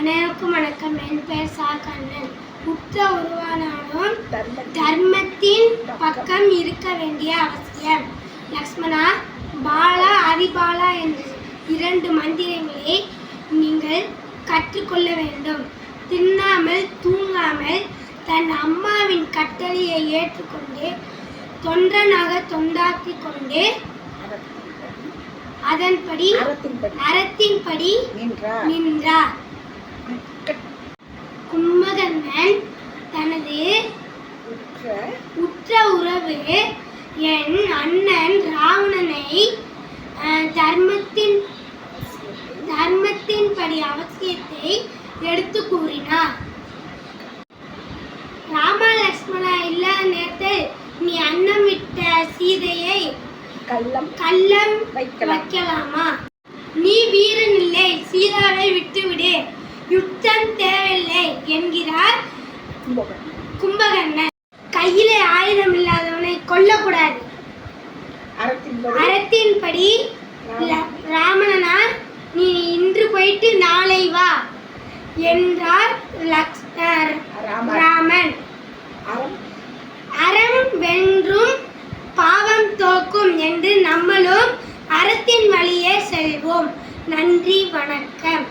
அனைவருக்கும் வணக்கம். என் பெயர் சா. கண்ணன். உற்ற உருவானாலும் தர்மத்தின் பக்கம். இருக்க வேண்டிய அவசியம். லக்ஷ்மணா பாலா ஹரிபாலா என்ற இரண்டு மந்திரங்களை நீங்கள் கற்றுக்கொள்ள வேண்டும். தின்னாமல் தூங்காமல் தன் அம்மாவின் கட்டளையை ஏற்றுக்கொண்டு தொண்டனாக தொண்டாற்றி கொண்டு அதன்படி அறத்தின்படி நின்றார் நின்றார் கும்பகர்ணன் தனது உற்ற உற்ற உறவு என் அண்ணன் ராவணனை அஹ், தர்மத்தின் தர்மத்தின்படி அவசியத்தை எடுத்து கூறினார். ராமா லக்ஷ்மணா இல்லாத நேரத்தில் நீ அன்னம் விட்ட சீதையை கள்ளம் கள்ளம் வைக்கலாம். நீ வீரன் இல்லை சீதாவை விட்டுவிடு. யுத்தம் தேவையில்லை என்கிறார் கும்பகர்ணன். கையிலே ஆயுதம் இல்லாதவனை கொல்லக்கூடாது. அறத்தின்படி ராவணனா நீ இன்று போயிட்டு நாளை வா என்றார் ராமன். அறம் வென்றும் பாவம் தோக்கும் என்று நம்மளும் அறத்தின் வழியே செல்வோம். நன்றி வணக்கம்.